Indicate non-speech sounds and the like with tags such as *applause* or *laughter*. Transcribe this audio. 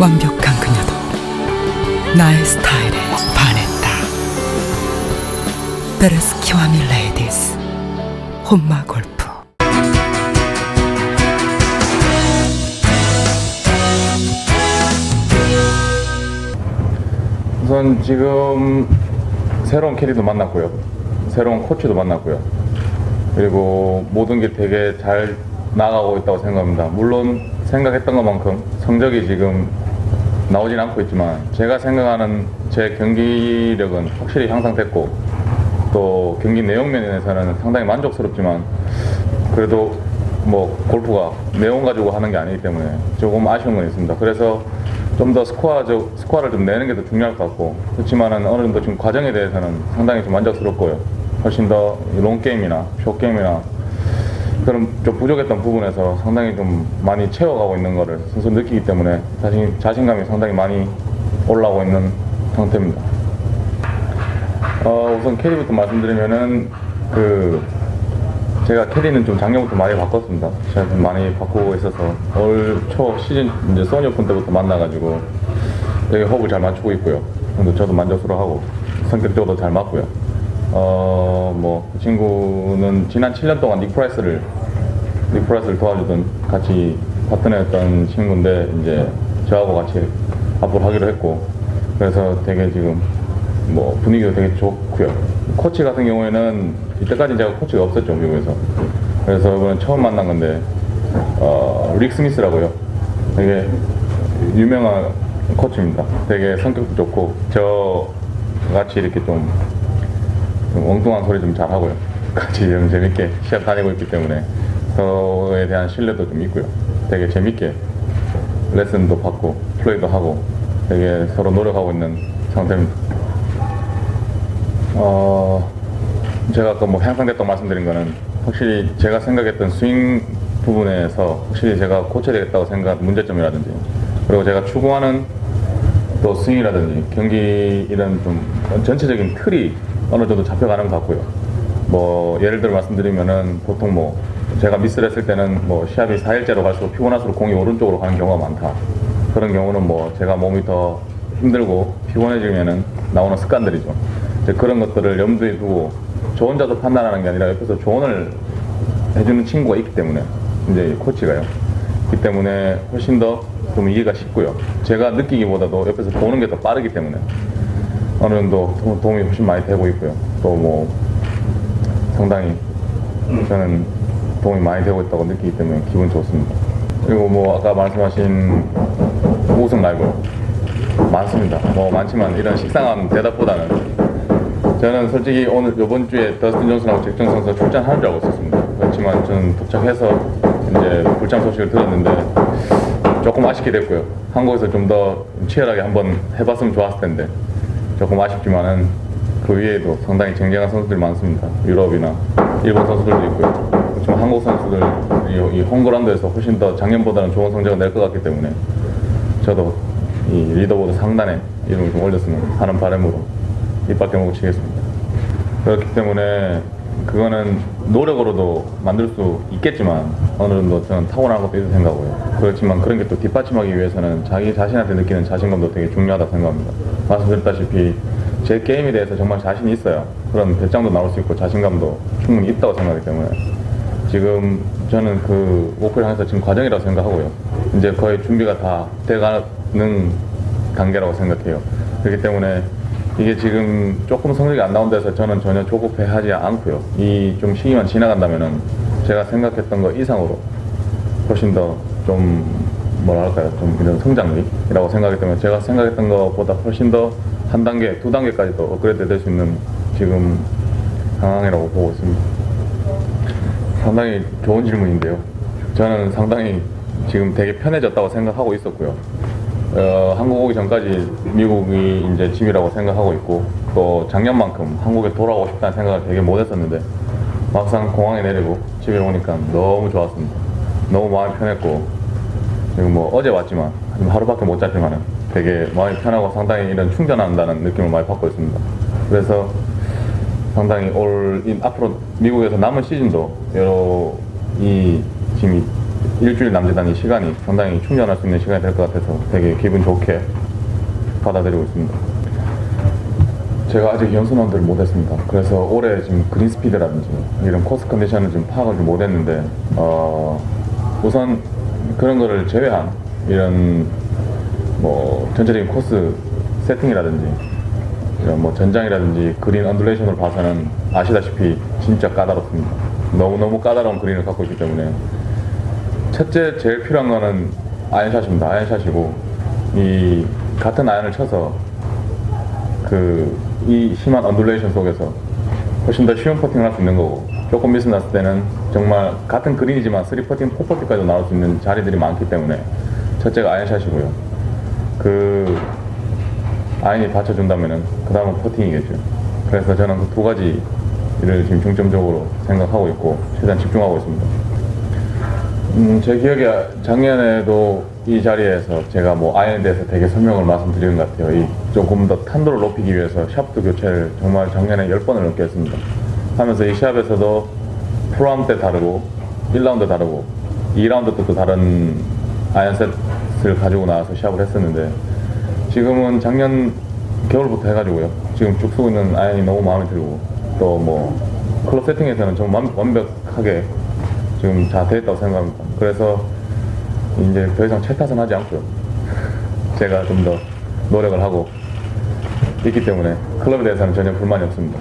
완벽한 그녀도 나의 스타일에 반했다. 베르스키와미 레이디스 혼마 골프 우선 지금 새로운 캐디도 만났고요. 새로운 코치도 만났고요. 그리고 모든 게 되게 잘 나가고 있다고 생각합니다. 물론 생각했던 것만큼 성적이 지금 나오진 않고 있지만 제가 생각하는 제 경기력은 확실히 향상됐고 또 경기 내용 면에서는 상당히 만족스럽지만 그래도 뭐 골프가 내용 가지고 하는 게 아니기 때문에 조금 아쉬운 건 있습니다. 그래서 좀 더 스코어적 스코어를 좀 내는 게 더 중요할 것 같고 그렇지만은 어느 정도 지금 과정에 대해서는 상당히 좀 만족스럽고요. 훨씬 더 롱 게임이나 숏 게임이나 그런 좀 부족했던 부분에서 상당히 좀 많이 채워가고 있는 거를 스스로 느끼기 때문에 자신 자신감이 상당히 많이 올라오고 있는 상태입니다. 어, 우선 캐디부터 말씀드리면은 그 제가 캐디는 좀 작년부터 많이 바꿨습니다. 제가 좀 많이 바꾸고 있어서 올 초 시즌 이제 소니 오픈 때부터 만나가지고 되게 호흡을 잘 맞추고 있고요. 근데 저도 만족스러워하고 성격적으로 잘 맞고요. 어, 뭐, 그 친구는 지난 7년 동안 닉 프라이스를, 닉 프라이스를 도와주던 같이 파트너였던 친구인데, 이제 저하고 같이 앞으로 하기로 했고, 그래서 되게 지금 뭐 분위기도 되게 좋고요. 코치 같은 경우에는 이때까지 제가 코치가 없었죠, 미국에서. 그래서 이번에 처음 만난 건데, 어, 릭 스미스라고요. 되게 유명한 코치입니다. 되게 성격도 좋고, 저 같이 이렇게 좀 좀 엉뚱한 소리 좀 잘하고요. 같이 좀 재밌게 시합 다니고 있기 때문에 서로에 대한 신뢰도 좀 있고요. 되게 재밌게 레슨도 받고 플레이도 하고 되게 서로 노력하고 있는 상태입니다. 어, 제가 아까 뭐 향상됐다고 말씀드린 거는 확실히 제가 생각했던 스윙 부분에서 확실히 제가 고쳐야 되겠다고 생각 문제점이라든지 그리고 제가 추구하는 또 스윙이라든지 경기 이런 좀 전체적인 틀이 어느 정도 잡혀가는 것 같고요. 뭐 예를 들어 말씀드리면은 보통 뭐 제가 미스를 했을 때는 뭐 시합이 4일째로 갈수록 피곤할수록 공이 오른쪽으로 가는 경우가 많다. 그런 경우는 뭐 제가 몸이 더 힘들고 피곤해지면은 나오는 습관들이죠. 이제 그런 것들을 염두에 두고 저 혼자서 판단하는 게 아니라 옆에서 조언을 해주는 친구가 있기 때문에 이제 코치가요. 그렇기 때문에 훨씬 더 좀 이해가 쉽고요. 제가 느끼기보다도 옆에서 보는 게 더 빠르기 때문에 어느 정도 도- 도움이 훨씬 많이 되고 있고요. 또 뭐 상당히 저는 도움이 많이 되고 있다고 느끼기 때문에 기분 좋습니다. 그리고 뭐 아까 말씀하신 우승 라이벌 많습니다. 뭐 많지만 이런 식상한 대답보다는 저는 솔직히 오늘 이번 주에 더스틴 존슨하고 잭슨 선수가 출전하는 줄 알고 있었습니다. 그렇지만 저는 도착해서 이제 불참 소식을 들었는데 조금 아쉽게 됐고요. 한국에서 좀 더 치열하게 한번 해봤으면 좋았을 텐데 조금 아쉽지만은 그 위에도 상당히 쟁쟁한 선수들이 많습니다. 유럽이나 일본 선수들도 있고요. 그렇지만 한국 선수들 이, 이 홈그라운드에서 훨씬 더 작년보다는 좋은 성적을 낼 것 같기 때문에 저도 이 리더보드 상단에 이름을 좀 올렸으면 하는 바람으로 이빨 깨물고 치겠습니다. 그렇기 때문에 그거는 노력으로도 만들 수 있겠지만 어느 정도 저는 타고난 것도 있을 생각하고요. 그렇지만 그런 게 또 뒷받침하기 위해서는 자기 자신한테 느끼는 자신감도 되게 중요하다고 생각합니다. 말씀드렸다시피 제 게임에 대해서 정말 자신이 있어요. 그런 배짱도 나올 수 있고 자신감도 충분히 있다고 생각하기 때문에 지금 저는 그 목표를 향해서 지금 과정이라고 생각하고요. 이제 거의 준비가 다 돼가는 단계라고 생각해요. 그렇기 때문에 이게 지금 조금 성적이 안 나온 데서 저는 전혀 조급해하지 않고요. 이 좀 시기만 지나간다면은 제가 생각했던 거 이상으로 훨씬 더 좀 뭐랄까요 좀 이런 성장기라고 생각하기 때문에 제가 생각했던 것보다 훨씬 더 한 단계, 두 단계까지도 업그레이드 될 수 있는 지금 상황이라고 보고 있습니다. 상당히 좋은 질문인데요. 저는 상당히 지금 되게 편해졌다고 생각하고 있었고요. 어, 한국 오기 전까지 미국이 이제 집이라고 생각하고 있고 또 작년만큼 한국에 돌아오고 싶다는 생각을 되게 못했었는데 막상 공항에 내리고 집에 오니까 너무 좋았습니다. 너무 마음이 편했고 지금 뭐 어제 왔지만 한 하루밖에 못 잤지만은 되게 마음이 편하고 상당히 이런 충전한다는 느낌을 많이 받고 있습니다. 그래서 상당히 올 이- 앞으로 미국에서 남은 시즌도 여러 이 지금 이 일주일 남짓한 이 시간이 상당히 충전할 수 있는 시간이 될 것 같아서 되게 기분 좋게 받아들이고 있습니다. 제가 아직 연수원들을 못했습니다. 그래서 올해 지금 그린 스피드라든지 이런 코스 컨디션을 좀 파악을 좀 못했는데 어, 우선 그런 거를 제외한 이런 뭐 전체적인 코스 세팅이라든지 이런 뭐 전장이라든지 그린 언듈레이션을 봐서는 아시다시피 진짜 까다롭습니다. 너무 너무 까다로운 그린을 갖고 있기 때문에 첫째 제일 필요한 거는 아이언샷입니다. 아이언샷이고 이 같은 아이언을 쳐서 그 이 심한 언듈레이션 속에서 훨씬 더 쉬운 퍼팅을 할 수 있는 거고 조금 미스 났을 때는 정말 같은 그린이지만 3퍼팅, 4퍼팅까지도 나올 수 있는 자리들이 많기 때문에 첫째가 아이언샷이고요. 그 아인이 받쳐준다면은 그 다음은 퍼팅이겠죠. 그래서 저는 그 두 가지를 지금 중점적으로 생각하고 있고 최대한 집중하고 있습니다. 음, 제 기억에 작년에도 이 자리에서 제가 뭐 아이언에 대해서 되게 설명을 말씀드린 것 같아요. 이 조금 더 탄도를 높이기 위해서 샤프트 교체를 정말 작년에 10번을 넘게 했습니다. 하면서 이 샵에서도 프로암 때 다르고 1라운드 다르고 2라운드 때도 다른 아이언 셋을 가지고 나와서 샵을 했었는데 지금은 작년 겨울부터 해가지고요. 지금 쭉 쓰고 있는 아이언이 너무 마음에 들고 또 뭐 클럽 세팅에서는 정말 완- 완벽하게 지금 다 되었다고 생각합니다. 그래서 이제 더 이상 채 탓은 하지 않고요. *laughs* 제가 좀 더 노력을 하고 있기 때문에 클럽에 대해서는 전혀 불만이 없습니다.